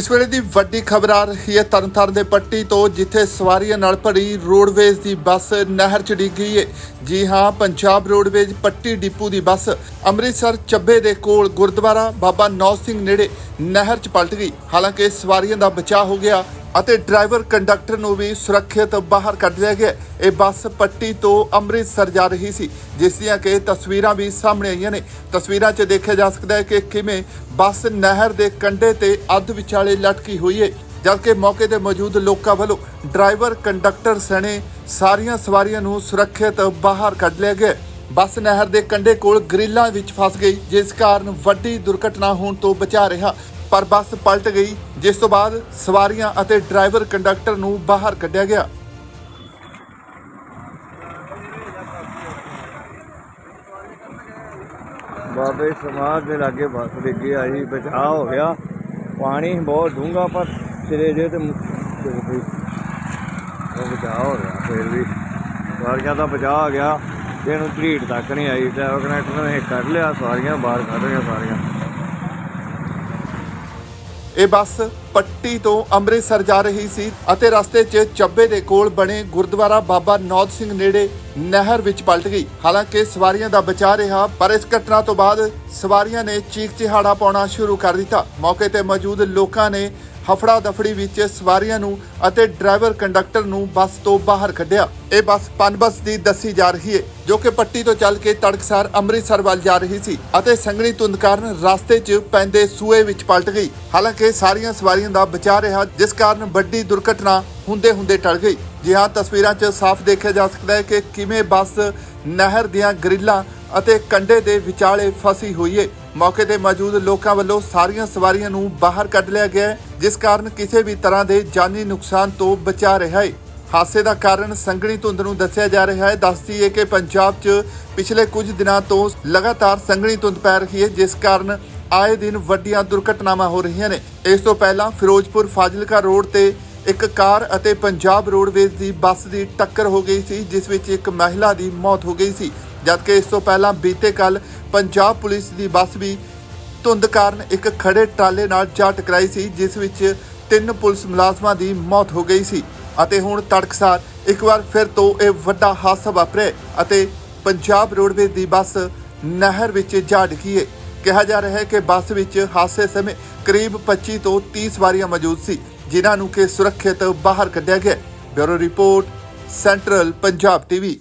ਇਸ ਵੇਲੇ ਦੀ ਵੱਡੀ ਖਬਰ ਆ ਰਹੀ ਹੈ ਤਰਨਤਾਰਨ ਦੇ ਪੱਟੀ ਤੋਂ, ਜਿੱਥੇ ਸਵਾਰੀਆਂ ਨਾਲ ਭਰੀ ਰੋਡਵੇਜ਼ ਦੀ ਬੱਸ ਨਹਿਰ 'ਚ ਡਿੱਗ ਗਈ ਹੈ। ਜੀ ਹਾਂ, ਪੰਜਾਬ ਰੋਡਵੇਜ਼ ਪੱਟੀ ਡਿਪੂ ਦੀ ਬੱਸ ਅੰਮ੍ਰਿਤਸਰ ਚੱਬੇ ਦੇ ਕੋਲ ਗੁਰਦੁਆਰਾ ਬਾਬਾ ਨੌ ਸਿੰਘ ਨੇੜੇ ਨਹਿਰ 'ਚ ਪਲਟ ਗਈ। ਹਾਲਾਂਕਿ ਸਵਾਰੀਆਂ ਦਾ ਬਚਾਅ ਹੋ ਗਿਆ। ਅਤੇ ਡਰਾਈਵਰ ਕੰਡਕਟਰ ਨੂੰ ਵੀ ਸੁਰੱਖਿਅਤ ਬਾਹਰ ਕੱਢ ਲਿਆ ਗਿਆ। ਇਹ ਬੱਸ ਪੱਟੀ ਤੋਂ ਅੰਮ੍ਰਿਤਸਰ ਜਾ ਰਹੀ ਸੀ, ਜਿਸ ਦੀਆਂ ਕਿ ਤਸਵੀਰਾਂ ਵੀ ਸਾਹਮਣੇ ਆਈਆਂ ਨੇ। ਤਸਵੀਰਾਂ 'ਚ ਦੇਖਿਆ ਜਾ ਸਕਦਾ ਹੈ ਕਿ ਕਿਵੇਂ ਬੱਸ ਨਹਿਰ ਦੇ ਕੰਢੇ ਤੇ ਅੱਧ ਵਿਚਾਲੇ ਲਟਕੀ ਹੋਈ ਹੈ, ਜਦਕਿ ਮੌਕੇ ਤੇ ਮੌਜੂਦ ਲੋਕਾਂ ਵੱਲੋਂ ਡਰਾਈਵਰ ਕੰਡਕਟਰ ਸਣੇ ਸਾਰੀਆਂ ਸਵਾਰੀਆਂ ਨੂੰ ਸੁਰੱਖਿਅਤ ਬਾਹਰ ਕੱਢ ਲਿਆ ਗਿਆ। ਬੱਸ ਨਹਿਰ ਦੇ ਕੰਢੇ ਕੋਲ ਗ੍ਰਿਲਾਂ ਵਿੱਚ ਫਸ ਗਈ, ਜਿਸ ਕਾਰਨ ਵੱਡੀ ਦੁਰਘਟਨਾ ਹੋਣ ਤੋਂ ਬਚਾ ਰਿਹਾ। ਪਰ ਬੱਸ ਪਲਟ ਗਈ, ਜਿਸ ਤੋਂ ਬਾਅਦ ਸਵਾਰੀਆਂ ਅਤੇ ਡਰਾਈਵਰ ਕੰਡਕਟਰ ਨੂੰ ਬਾਹਰ ਕੱਢਿਆ ਗਿਆ। ਬਾਬੇ, ਸਮਾਜ ਦੇ ਲਾਗੇ ਬੱਸ ਡਿੱਗੀ ਆਈ ਬਚਾਅ ਹੋ ਗਿਆ। ਪਾਣੀ ਬਹੁਤ ਡੂੰਘਾ, ਪਰ ਸਿਰੇ ਜੇ ਤੇ ਮੁ- ਡਿੱਗ ਉਹ ਬਚਾਅ ਹੋ ਗਿਆ, ਫਿਰ ਵੀ ਸਵਾਰੀਆਂ ਦਾ ਬਚਾਅ ਹੋ ਗਿਆ। ਇਹਨੂੰ ਢੀਟ ਤੱਕ ਨਹੀਂ ਆਈ ਡਰਾਈਵਰ ਕਨੈਕਟਰ ਨੇ ਕੱਢ ਲਿਆ, ਸਵਾਰੀਆਂ ਬਾਹਰ ਕੱਢ ਲਿਆ ਸਾਰੀਆਂ। ਇਹ ਬੱਸ ਪੱਟੀ ਤੋਂ ਅੰਮ੍ਰਿਤਸਰ ਜਾ ਰਹੀ ਸੀ ਅਤੇ ਰਸਤੇ 'ਚ ਚੱਬੇ ਦੇ ਕੋਲ ਬਣੇ ਗੁਰਦੁਆਰਾ ਬਾਬਾ ਨੌਦ ਸਿੰਘ ਨੇੜੇ ਨਹਿਰ ਵਿੱਚ ਪਲਟ ਗਈ। ਹਾਲਾਂਕਿ ਸਵਾਰੀਆਂ ਦਾ ਬਚਾਅ ਰਿਹਾ, ਪਰ ਇਸ ਘਟਨਾ ਤੋਂ ਬਾਅਦ ਸਵਾਰੀਆਂ ਨੇ ਚੀਕ ਚਿਹਾੜਾ ਪਾਉਣਾ ਸ਼ੁਰੂ ਕਰ ਦਿੱਤਾ। ਮੌਕੇ ਤੇ ਮੌਜੂਦ ਲੋਕਾਂ ਨੇ ਹਫੜਾ ਦਫੜੀ ਵਿੱਚ ਸਵਾਰੀਆਂ ਨੂੰ ਅਤੇ ਡਰਾਈਵਰ ਕੰਡਕਟਰ ਨੂੰ ਬੱਸ ਤੋਂ ਬਾਹਰ ਕੱਢਿਆ। ਇਹ ਬੱਸ ਪਨਬਸ ਦੀ ਦੱਸੀ ਜਾ ਰਹੀ ਹੈ ਜੋ ਕਿ ਪੱਟੀ ਤੋਂ ਚੱਲ ਕੇ ਤੜਕਸਾਰ ਅੰਮ੍ਰਿਤਸਰ ਵੱਲ ਜਾ ਰਹੀ ਸੀ ਅਤੇ ਸੰਘਣੀ ਧੁੰਦ ਕਾਰਨ ਰਸਤੇ 'ਚ ਪੈਂਦੇ ਸੂਏ ਵਿੱਚ ਪਲਟ ਗਈ। ਹਾਲਾਂਕਿ ਸਾਰੀਆਂ ਸਵਾਰੀਆਂ ਦਾ ਬਚਾਅ ਰਿਹਾ, ਜਿਸ ਕਾਰਨ ਵੱਡੀ ਦੁਰਘਟਨਾ ਹੁੰਦੇ ਹੁੰਦੇ ਟਲ ਗਈ। ਜੀ ਹਾਂ, ਤਸਵੀਰਾਂ 'ਚ ਸਾਫ਼ ਦੇਖਿਆ ਜਾ ਸਕਦਾ ਹੈ ਕਿ ਕਿਵੇਂ ਬੱਸ ਨਹਿਰ ਦੀਆਂ ਗ੍ਰਿਲਾਂ ਅਤੇ ਕੰਡੇ ਦੇ ਵਿਚਾਲੇ ਫਸੀ ਹੋਈ ਹੈ ਮੌਕੇ ਤੇ ਮੌਜੂਦ ਲੋਕਾਂ ਵੱਲੋਂ ਸਾਰੀਆਂ ਸਵਾਰੀਆਂ ਨੂੰ ਬਾਹਰ ਕੱਢ ਲਿਆ ਗਿਆ ਜਿਸ ਕਾਰਨ ਕਿਸੇ ਵੀ ਤਰ੍ਹਾਂ ਦੇ ਜਾਨੀ ਨੁਕਸਾਨ ਤੋਂ ਬਚਾ ਰਿਹਾ ਹੈ ਹਾਦਸੇ ਦਾ ਕਾਰਨ ਸੰਘਣੀ ਧੁੰਦ ਨੂੰ ਦੱਸਿਆ ਜਾ ਰਿਹਾ ਹੈ। ਦੱਸਦੀ ਹੈ ਕਿ ਪੰਜਾਬ 'ਚ ਪਿਛਲੇ ਕੁਝ ਦਿਨਾਂ ਤੋਂ ਲਗਾਤਾਰ ਸੰਘਣੀ ਧੁੰਦ ਪੈ ਰਹੀ ਹੈ ਜਿਸ ਕਾਰਨ ਆਏ ਦਿਨ ਵੱਡੀਆਂ ਦੁਰਘਟਨਾਵਾਂ ਹੋ ਰਹੀਆਂ ਨੇ। ਇਸ ਤੋਂ ਪਹਿਲਾਂ ਫਿਰੋਜ਼ਪੁਰ ਫਾਜ਼ਿਲਕਾ ਰੋਡ ਤੇ ਇੱਕ ਕਾਰ ਅਤੇ ਪੰਜਾਬ ਰੋਡਵੇਜ਼ ਦੀ ਬੱਸ ਦੀ ਟੱਕਰ ਹੋ ਗਈ ਸੀ, ਜਿਸ ਵਿੱਚ ਇੱਕ ਮਹਿਲਾ ਦੀ ਮੌਤ ਹੋ ਗਈ ਸੀ। ਜਦਕਿ ਇਸ ਤੋਂ ਪਹਿਲਾਂ ਬੀਤੇ ਕੱਲ ਪੰਜਾਬ ਪੁਲਿਸ ਦੀ ਬੱਸ ਵੀ ਧੁੰਦ ਕਾਰਨ ਇੱਕ ਖੜੇ ਟਰਾਲੇ ਨਾਲ ਜਾ ਟਕਰਾਈ ਸੀ, ਜਿਸ ਵਿੱਚ ਤਿੰਨ ਪੁਲਿਸ ਮੁਲਾਜ਼ਮਾਂ ਦੀ ਮੌਤ ਹੋ ਗਈ ਸੀ ਅਤੇ ਹੁਣ ਤੜਕਸਾਰ ਇੱਕ ਵਾਰ ਫਿਰ ਤੋਂ ਇਹ ਵੱਡਾ ਹਾਦਸਾ ਵਾਪਰਿਆ ਅਤੇ ਪੰਜਾਬ ਰੋਡਵੇਜ਼ ਦੀ ਬੱਸ ਨਹਿਰ ਵਿੱਚ ਜਾ ਡਿੱਗੀ ਹੈ। ਕਿਹਾ ਜਾ ਰਿਹਾ ਹੈ ਕਿ ਬੱਸ ਵਿੱਚ ਹਾਦਸੇ ਸਮੇਂ ਕਰੀਬ 25 ਤੋਂ 30 ਸਵਾਰੀਆਂ ਮੌਜੂਦ ਸੀ, ਜਿਨ੍ਹਾਂ ਨੂੰ ਕਿ ਸੁਰੱਖਿਅਤ ਬਾਹਰ ਕੱਢਿਆ ਗਿਆ bureau report, central Punjab TV.